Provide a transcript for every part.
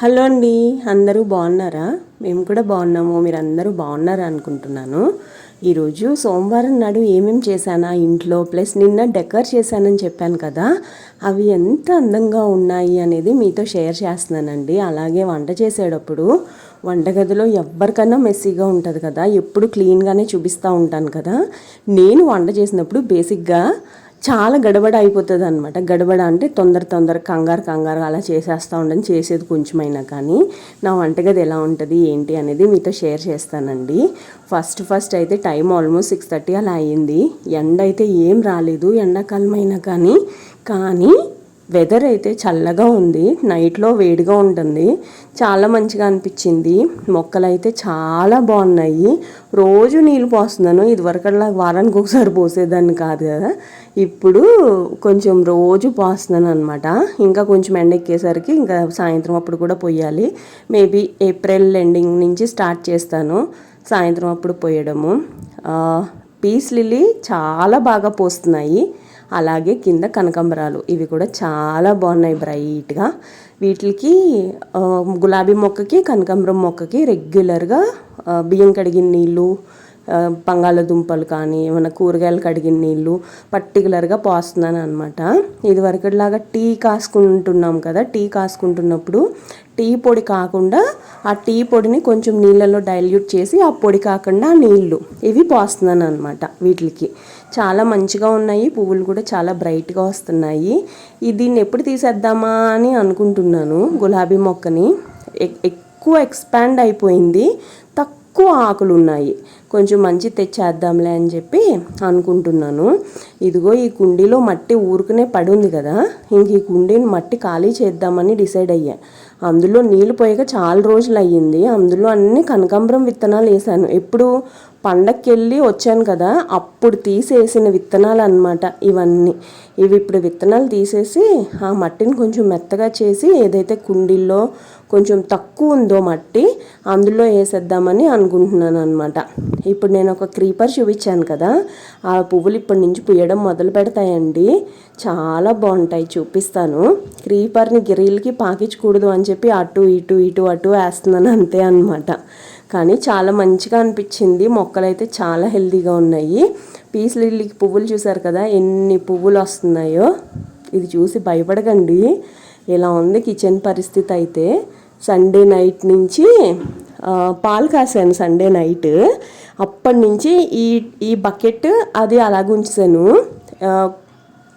Hello అండి అందరూ బాగున్నారా? మేము కూడా బాగున్నాము మీరు అందరూ బాగున్నారా అనుకుంటున్నాను. ఈరోజు సోమవారం నాడు ఏమేమి చేశానా ఇంట్లో ప్లస్ నిన్న డెకర్ చేశానని చెప్పాను కదా అవి ఎంత అందంగా ఉన్నాయి అనేది మీతో షేర్ చేస్తున్నానండి. అలాగే వంట చేసేటప్పుడు వంటగదిలో ఎవరికైనా మెస్సీగా ఉంటుంది కదా ఎప్పుడు క్లీన్గానే చూపిస్తూ ఉంటాను కదా. నేను వంట చేసినప్పుడు బేసిక్గా చాలా గడబడ అయిపోతుంది అనమాట గడబడ అంటే తొందర తొందర కంగారు కంగారు అలా చేసేస్తూ ఉండని చేసేది కొంచెమైనా కానీ. నా వంటగది ఎలా ఉంటుంది ఏంటి అనేది మీతో షేర్ చేస్తానండి. ఫస్ట్ ఫస్ట్ అయితే టైం ఆల్మోస్ట్ సిక్స్ థర్టీ అలా అయ్యింది ఎండ అయితే ఏం రాలేదు ఎండాకాలం అయినా కానీ. కానీ వెదర్ అయితే చల్లగా ఉంది నైట్లో వేడిగా ఉంటుంది. చాలా మంచిగా అనిపించింది. మొక్కలు అయితే చాలా బాగున్నాయి. రోజు నీళ్ళు పోస్తున్నాను. ఇదివరకల్లా వారానికి ఒకసారి పోసేదాన్ని కాదు కదా. ఇప్పుడు కొంచెం రోజు పోస్తున్నాను అనమాట ఇంకా కొంచెం ఎండ ఎక్కేసరికి ఇంకా సాయంత్రం అప్పుడు కూడా పోయాలి. మేబీ ఏప్రిల్ ఎండింగ్ నుంచి స్టార్ట్ చేస్తాను. సాయంత్రం అప్పుడు పోయడము. పీస్ లిల్లీ చాలా బాగా పోస్తున్నాయి. అలాగే కింద కనకంబరాలు. ఇవి కూడా చాలా బాగున్నాయి బ్రైట్గా. వీటికి గులాబీ మొక్కకి కనకాంబరం మొక్కకి రెగ్యులర్గా బియ్యం కడిగిన నీళ్ళు బంగాళదుంపలు కానీ ఏమైనా కూరగాయలు కడిగిన నీళ్ళు పర్టికులర్గా పోస్తున్నాను అనమాట ఇదివరకటిలాగా టీ కాసుకుంటున్నాం కదా టీ కాసుకుంటున్నప్పుడు టీ పొడి కాకుండా ఆ టీ పొడిని కొంచెం నీళ్ళలో డైల్యూట్ చేసి ఆ పొడి కాకుండా నీళ్ళు ఇవి పోస్తున్నాను అనమాట వీటికి. చాలా మంచిగా ఉన్నాయి పువ్వులు కూడా చాలా బ్రైట్గా వస్తున్నాయి. దీన్ని ఎప్పుడు తీసేద్దామా అని అనుకుంటున్నాను గులాబీ మొక్కని. ఎక్కువ ఎక్స్పాండ్ అయిపోయింది తక్కువ ఆకులు ఉన్నాయి కొంచెం మంచి తెచ్చేద్దాంలే అని చెప్పి అనుకుంటున్నాను. ఇదిగో ఈ కుండీలో మట్టి ఊరుకునే పడి ఉంది కదా ఇంక ఈ కుండీని మట్టి ఖాళీ చేద్దామని డిసైడ్ అయ్యా. అందులో నీళ్ళు పోయాక చాలా రోజులు అయ్యింది. అందులో అన్ని కనకాంబరం విత్తనాలు వేసాను. ఎప్పుడు పండక్కి వెళ్ళి వచ్చాను కదా అప్పుడు తీసేసిన విత్తనాలు అనమాట ఇవన్నీ. ఇవి ఇప్పుడు విత్తనాలు తీసేసి ఆ మట్టిని కొంచెం మెత్తగా చేసి ఏదైతే కుండీల్లో కొంచెం తక్కువ ఉందో మట్టి అందులో వేసేద్దామని అనుకుంటున్నాను అనమాట ఇప్పుడు నేను ఒక క్రీపర్ చూపించాను కదా ఆ పువ్వులు ఇప్పటి నుంచి పుయ్యడం మొదలు పెడతాయండి. చాలా బాగుంటాయి చూపిస్తాను. క్రీపర్ని గిరీలకి పాకించకూడదు అని చెప్పి అటు ఇటు ఇటు అటు వేస్తున్నాను అంతే అనమాట కానీ చాలా మంచిగా అనిపించింది మొక్కలు అయితే చాలా హెల్తీగా ఉన్నాయి. పీస్ లిల్లీకి పువ్వులు చూసారు కదా ఎన్ని పువ్వులు వస్తున్నాయో. ఇది చూసి భయపడకండి. ఇలా ఉంది కిచెన్ పరిస్థితి అయితే. సండే నైట్ నుంచి పాలు కాసాను సండే నైట్ అప్పటి నుంచి ఈ ఈ బకెట్ అది అలాగుంచాను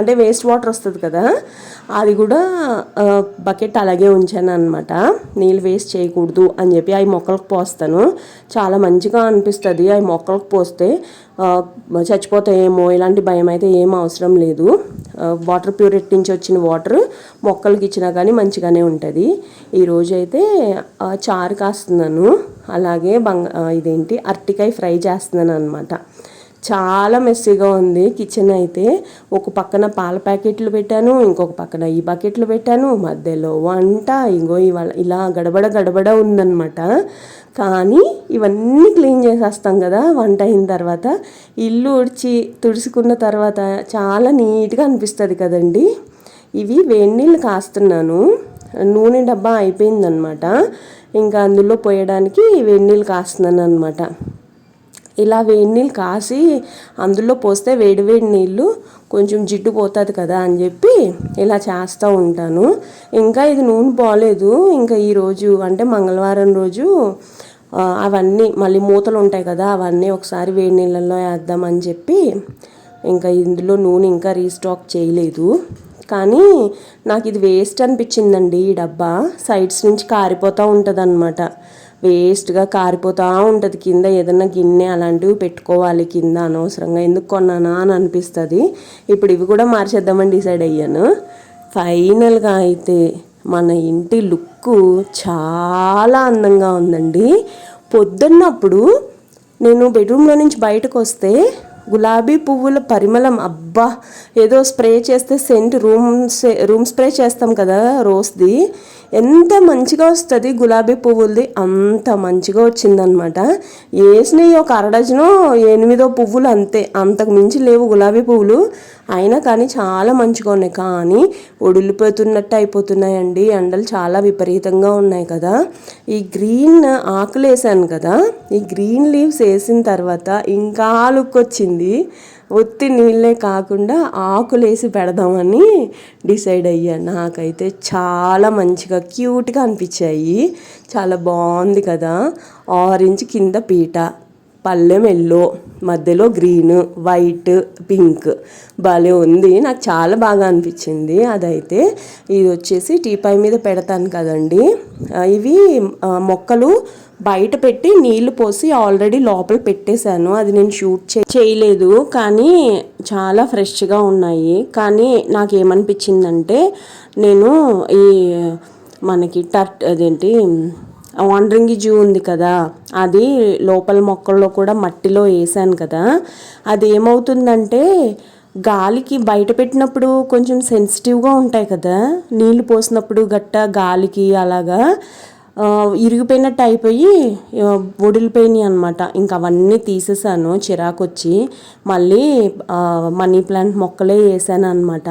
అంటే వేస్ట్ వాటర్ వస్తుంది కదా అది కూడా బకెట్ అలాగే ఉంచాను అనమాట నీళ్ళు వేస్ట్ చేయకూడదు అని చెప్పి అవి మొక్కలకు పోస్తాను. చాలా మంచిగా అనిపిస్తుంది అవి మొక్కలకు పోస్తే. చచ్చిపోతాయేమో ఇలాంటి భయం అయితే ఏం అవసరం లేదు. వాటర్ ప్యూరిట్ నుంచి వచ్చిన వాటర్ మొక్కలకి ఇచ్చినా కానీ మంచిగానే ఉంటుంది. ఈరోజు అయితే చారు కాస్తున్నాను. అలాగే బంగ ఇదేంటి అరటికాయ ఫ్రై చేస్తున్నాను అనమాట చాలా మెస్సీగా ఉంది కిచెన్ అయితే. ఒక పక్కన పాల ప్యాకెట్లు పెట్టాను ఇంకొక పక్కన ఈ బకెట్లు పెట్టాను మధ్యలో వంట ఇంకో ఇవాళ ఇలా గడబడ గడబడ ఉందన్నమాట. కానీ ఇవన్నీ క్లీన్ చేసేస్తాం కదా వంట అయిన తర్వాత. ఇల్లు ఉడిచి తుడుచుకున్న తర్వాత చాలా నీట్గా అనిపిస్తుంది కదండి. ఇవి వేడి నీళ్ళు కాస్తున్నాను. నూనె డబ్బా అయిపోయిందనమాట ఇంకా అందులో పోయడానికి వేడి నీళ్ళు కాస్తున్నాను అనమాట ఇలా వేడి నీళ్ళు కాసి అందులో పోస్తే వేడి వేడి నీళ్ళు కొంచెం జిడ్డు పోతుంది కదా అని చెప్పి ఇలా చేస్తూ ఉంటాను. ఇంకా ఇది నూనె పోలేదు. ఇంకా ఈరోజు అంటే మంగళవారం రోజు అవన్నీ మళ్ళీ మూతలు ఉంటాయి కదా అవన్నీ ఒకసారి వేడి నీళ్ళల్లో వేద్దామని చెప్పి ఇంకా ఇందులో నూనె ఇంకా రీస్టాక్ చేయలేదు. కానీ నాకు ఇది వేస్ట్ అనిపించిందండి ఈ డబ్బా. సైడ్స్ నుంచి కారిపోతూ ఉంటుంది అన్నమాట వేస్ట్గా కారిపోతూ ఉంటుంది కింద. ఏదన్నా గిన్నె అలాంటివి పెట్టుకోవాలి కింద అనవసరంగా. ఎందుకు కొన్నానా అని అనిపిస్తుంది. ఇప్పుడు ఇవి కూడా మార్చేద్దామని డిసైడ్ అయ్యాను. ఫైనల్గా అయితే మన ఇంటి లుక్ చాలా అందంగా ఉందండి. పొద్దున్నప్పుడు నేను బెడ్రూమ్లో నుంచి బయటకు వస్తే గులాబీ పువ్వుల పరిమళం అబ్బా! ఏదో స్ప్రే చేస్తే సెంట్ రూమ్ రూమ్ స్ప్రే చేస్తాం కదా రోస్ది. ఎంత మంచిగా వస్తుంది గులాబీ పువ్వులది అంత మంచిగా వచ్చిందనమాట వేసినవి ఒక అరడజను ఎనిమిదో పువ్వులు అంతే. అంతకు మించి లేవు గులాబీ పువ్వులు. అయినా కానీ చాలా మంచిగా ఉన్నాయి. కానీ ఒడిలిపోతున్నట్టు అయిపోతున్నాయండి. ఎండలు చాలా విపరీతంగా ఉన్నాయి కదా. ఈ గ్రీన్ ఆకులు వేసాను కదా. ఈ గ్రీన్ లీవ్స్ వేసిన తర్వాత ఇంకా లుక్ వచ్చింది. ఒత్తి నీళ్ళే కాకుండా ఆకులేసి పెడదామని డిసైడ్ అయ్యా. నాకైతే చాలా మంచిగా క్యూట్గా అనిపించాయి. చాలా బాగుంది కదా. ఆరెంజ్ కింద పీట. పళ్ళెం ఎల్లో. మధ్యలో గ్రీన్ వైట్ పింక్. భలే ఉంది. నాకు చాలా బాగా అనిపించింది. అదైతే ఇది వచ్చేసి టీపాయ్ మీద పెడతాను కదండి. ఇవి మొక్కలు బయట పెట్టి నీళ్ళు పోసి ఆల్రెడీ లోపల పెట్టేశాను. అది నేను షూట్ చే- చేయలేదు. కానీ చాలా ఫ్రెష్గా ఉన్నాయి. కానీ నాకు ఏమనిపించిందంటే నేను ఈ మనకి టర్ట్ అదేంటి వాండరింగ్ జూ ఉంది కదా అది లోపల మొక్కల్లో కూడా మట్టిలో వేసాను కదా. అది ఏమవుతుందంటే గాలికి బయట పెట్టినప్పుడు కొంచెం సెన్సిటివ్గా ఉంటాయి కదా నీళ్ళు పోసినప్పుడు గట్ట గాలికి అలాగా ఇరిగిపోయినట్టు అయిపోయి ఆ, ఒడిలిపోయినాయి అనమాట ఇంకా అవన్నీ తీసేసాను చిరాకు వచ్చి మళ్ళీ మనీ ప్లాంట్ మొక్కలే వేసాను అనమాట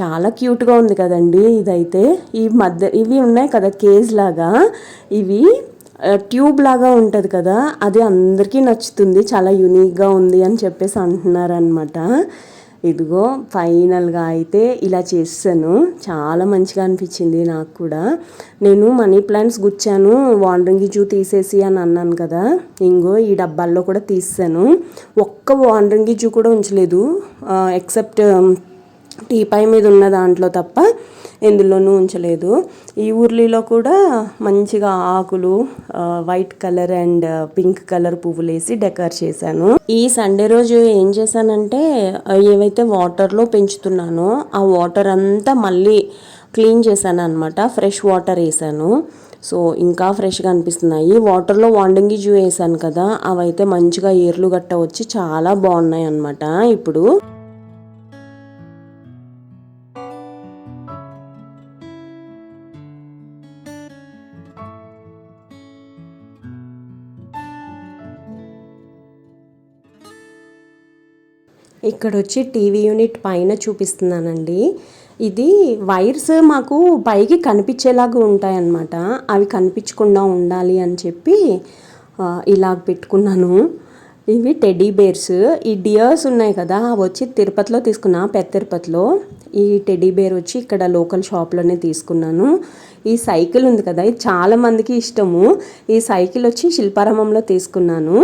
చాలా క్యూట్గా ఉంది కదండి ఇదైతే. ఈ మధ్య ఇవి ఉన్నాయి కదా కేజ్ లాగా. ఇవి ట్యూబ్ లాగా ఉంటుంది కదా అది అందరికీ నచ్చుతుంది చాలా యూనిక్గా ఉంది అని చెప్పేసి అంటున్నారనమాట ఇదిగో ఫైనల్గా అయితే ఇలా చేసాను చాలా మంచిగా అనిపించింది నాకు కూడా. నేను మనీ ప్లాంట్స్ గుచ్చాను వాండరింగ్ జూ తీసేసి అని అన్నాను కదా. ఇంగో ఈ డబ్బాల్లో కూడా తీసాను ఒక్క వాండరింగ్ జూ కూడా ఉంచలేదు. ఎక్సెప్ట్ టీపాయ్ మీద ఉన్న దాంట్లో తప్ప ఎందులోనూ ఉంచలేదు. ఈ ఊర్లీలో కూడా మంచిగా ఆకులు white colour and pink colour పువ్వులు వేసి డెకర్ చేశాను. ఈ సండే రోజు ఏం చేశానంటే ఏవైతే వాటర్లో పెంచుతున్నానో ఆ వాటర్ అంతా మళ్ళీ క్లీన్ చేశాను అనమాట ఫ్రెష్ వాటర్ వేసాను సో ఇంకా ఫ్రెష్గా అనిపిస్తున్నాయి. వాటర్లో వాండంగి జ్యూ వేసాను కదా అవైతే మంచిగా ఏర్లు గట్ట వచ్చి చాలా బాగున్నాయి అనమాట ఇప్పుడు ఇక్కడ వచ్చి టీవీ యూనిట్ పైన చూపిస్తున్నానండి. ఇది వైర్స్ మాకు పైకి కనిపించేలాగా ఉంటాయన్నమాట. అవి కనిపించకుండా ఉండాలి అని చెప్పి ఇలా పెట్టుకున్నాను. ఇవి టెడీ బేర్స్. ఈ డియర్స్ ఉన్నాయి కదా అవి వచ్చి తిరుపతిలో తీసుకున్నా పెద్ద తిరుపతిలో. ఈ టెడీ బేర్ వచ్చి ఇక్కడ లోకల్ షాప్లోనే తీసుకున్నాను. ఈ సైకిల్ ఉంది కదా ఇది చాలామందికి ఇష్టము. ఈ సైకిల్ వచ్చి శిల్పారామంలో తీసుకున్నాను.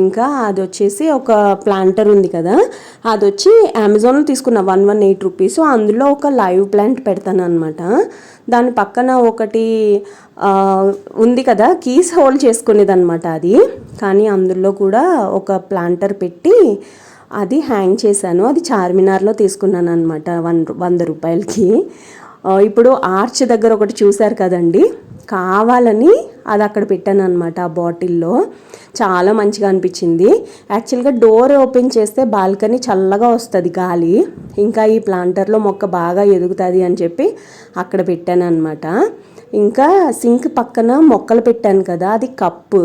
ఇంకా అది వచ్చేసి ఒక ప్లాంటర్ ఉంది కదా అది వచ్చి అమెజాన్లో తీసుకున్న వన్ వన్ ఎయిట్ రూపీస్. అందులో ఒక లైవ్ ప్లాంట్ పెడతాను అనమాట దాని పక్కన ఒకటి ఉంది కదా కీస్ హోల్డ్ చేసుకునేది అనమాట అది. కానీ అందులో కూడా ఒక ఒక ప్లాంటర్ పెట్టి అది హ్యాంగ్ చేశాను. అది చార్మినార్లో తీసుకున్నాను అనమాట వన్ వంద రూపాయలకి. ఇప్పుడు ఆర్చ్ దగ్గర ఒకటి చూశారు కదండి? కావాలని అది అక్కడ పెట్టాను అనమాట ఆ బాటిల్లో. చాలా మంచిగా అనిపించింది. యాక్చువల్గా డోర్ ఓపెన్ చేస్తే బాల్కనీ చల్లగా వస్తుంది గాలి. ఇంకా ఈ ప్లాంటర్లో మొక్క బాగా ఎదుగుతుంది అని చెప్పి అక్కడ పెట్టాను అనమాట ఇంకా సింక్ పక్కన మొక్కలు పెట్టాను కదా అది కప్పు.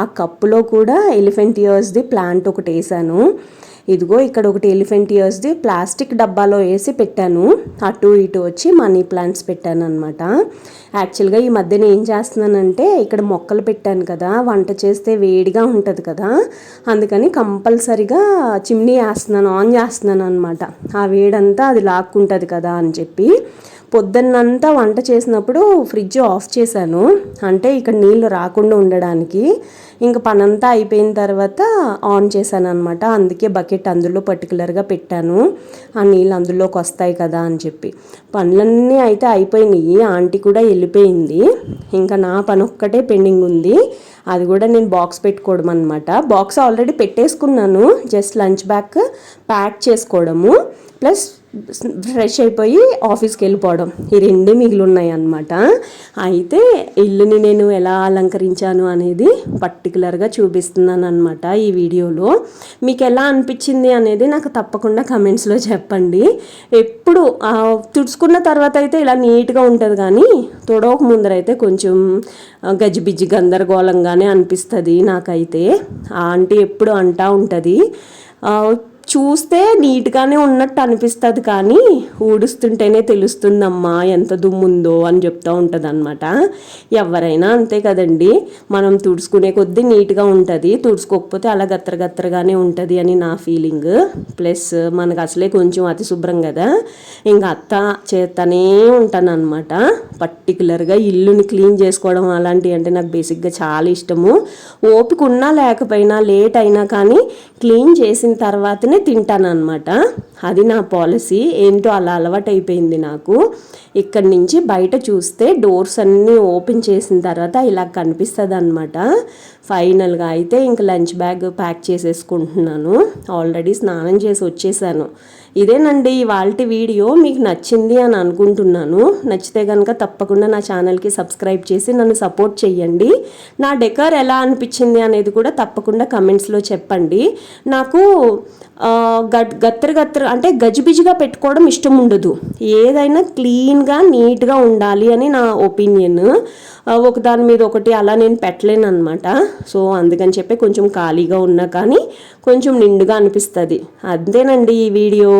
ఆ కప్పులో కూడా ఎలిఫెంట్ ఇయర్స్ది ప్లాంట్ ఒకటి వేసాను. ఇదిగో ఇక్కడ ఒకటి ఎలిఫెంట్ ఇయర్స్ది ప్లాస్టిక్ డబ్బాలో వేసి పెట్టాను. అటు ఇటు వచ్చి మనీ ప్లాంట్స్ పెట్టాను అనమాట యాక్చువల్గా ఈ మధ్యన ఏం చేస్తున్నానంటే ఇక్కడ మొక్కలు పెట్టాను కదా వంట చేస్తే వేడిగా ఉంటుంది కదా అందుకని కంపల్సరిగా చిమ్నీ వేస్తున్నాను ఆన్ చేస్తున్నాను అనమాట ఆ వేడంతా అది లాక్కుంటుంది కదా అని చెప్పి. పొద్దున్నంతా వంట చేసినప్పుడు ఫ్రిడ్జ్ ఆఫ్ చేశాను. అంటే ఇక్కడ నీళ్ళు రాకుండా ఉండడానికి. ఇంకా పనంతా అయిపోయిన తర్వాత ఆన్ చేశాను అనమాట అందుకే బకెట్ అందులో పర్టికులర్గా పెట్టాను. ఆ నీళ్ళు అందులోకి వస్తాయి కదా అని చెప్పి. పనులన్నీ అయితే అయిపోయినాయి. ఆంటీ కూడా వెళ్ళిపోయింది. ఇంకా నా పని ఒక్కటే పెండింగ్ ఉంది. అది కూడా నేను బాక్స్ పెట్టుకోవడం అనమాట బాక్స్ ఆల్రెడీ పెట్టేసుకున్నాను. జస్ట్ లంచ్ బ్యాగ్ ప్యాక్ చేసుకోవడము. ప్లస్ ఫ్రెష్ అయిపోయి ఆఫీస్కి వెళ్ళిపోవడం. ఈ రెండే మిగిలి అన్నమాట అయితే ఇల్లుని నేను ఎలా అలంకరించాను అనేది పర్టికులర్గా చూపిస్తున్నాను అనమాట ఈ వీడియోలో. మీకు ఎలా అనిపించింది అనేది నాకు తప్పకుండా కమెంట్స్లో చెప్పండి. ఎప్పుడు తుడుచుకున్న తర్వాత అయితే ఇలా నీట్గా ఉంటుంది కానీ తొడవక ముందరైతే కొంచెం గజిబిజ్జి గందరగోళంగానే అనిపిస్తుంది నాకైతే. ఆ ఆంటీ ఎప్పుడు అంటా ఉంటుంది చూస్తే నీట్గానే ఉన్నట్టు అనిపిస్తుంది కానీ ఊడుస్తుంటేనే తెలుస్తుందమ్మా ఎంత దుమ్ముందో అని చెప్తూ ఉంటుంది అనమాట ఎవరైనా అంతే కదండి మనం తుడుచుకునే కొద్దీ నీట్గా ఉంటుంది తుడుచుకోకపోతే అలా గత్తర గత్తరగానే ఉంటుంది అని నా ఫీలింగ్. ప్లస్ మనకు అసలే కొంచెం అతి శుభ్రం కదా ఇంకా అత్త చేస్తూనే ఉంటాను అనమాట పర్టికులర్గా ఇల్లుని క్లీన్ చేసుకోవడం అలాంటివి అంటే నాకు బేసిక్గా చాలా ఇష్టము. ఓపిక ఉన్నా లేకపోయినా లేట్ అయినా కానీ క్లీన్ చేసిన తర్వాతనే తింటాను అనమాట అది నా పాలసీ. ఏంటో అలా అలవాటు అయిపోయింది నాకు. ఇక్కడి నుంచి బయట చూస్తే డోర్స్ అన్నీ ఓపెన్ చేసిన తర్వాత ఇలా కనిపిస్తుంది అనమాట ఫైనల్గా అయితే ఇంక లంచ్ బ్యాగ్ ప్యాక్ చేసేసుకుంటున్నాను. ఆల్రెడీ స్నానం చేసి వచ్చేసాను. ఇదేనండి ఇవాళ వీడియో. మీకు నచ్చింది అని అనుకుంటున్నాను. నచ్చితే కనుక తప్పకుండా నా ఛానల్కి సబ్స్క్రైబ్ చేసి నన్ను సపోర్ట్ చేయండి నా డెకర్ ఎలా అనిపించింది అనేది కూడా తప్పకుండా కమెంట్స్లో చెప్పండి. నాకు గత్ గట్ గత్తర గత్తర అంటే గజిబిజిగా పెట్టుకోవడం ఇష్టం ఉండదు ఏదైనా క్లీన్గా క్లీన్గా నీట్గా ఉండాలి అని నా ఒపీనియన్. ఒక దాని మీద ఒకటి అలా నేను పెట్టలేను అనమాట సో అందుకని చెప్పి కొంచెం ఖాళీగా ఉన్నా కానీ కొంచెం నిండుగా అనిపిస్తుంది. అంతేనండి ఈ వీడియో.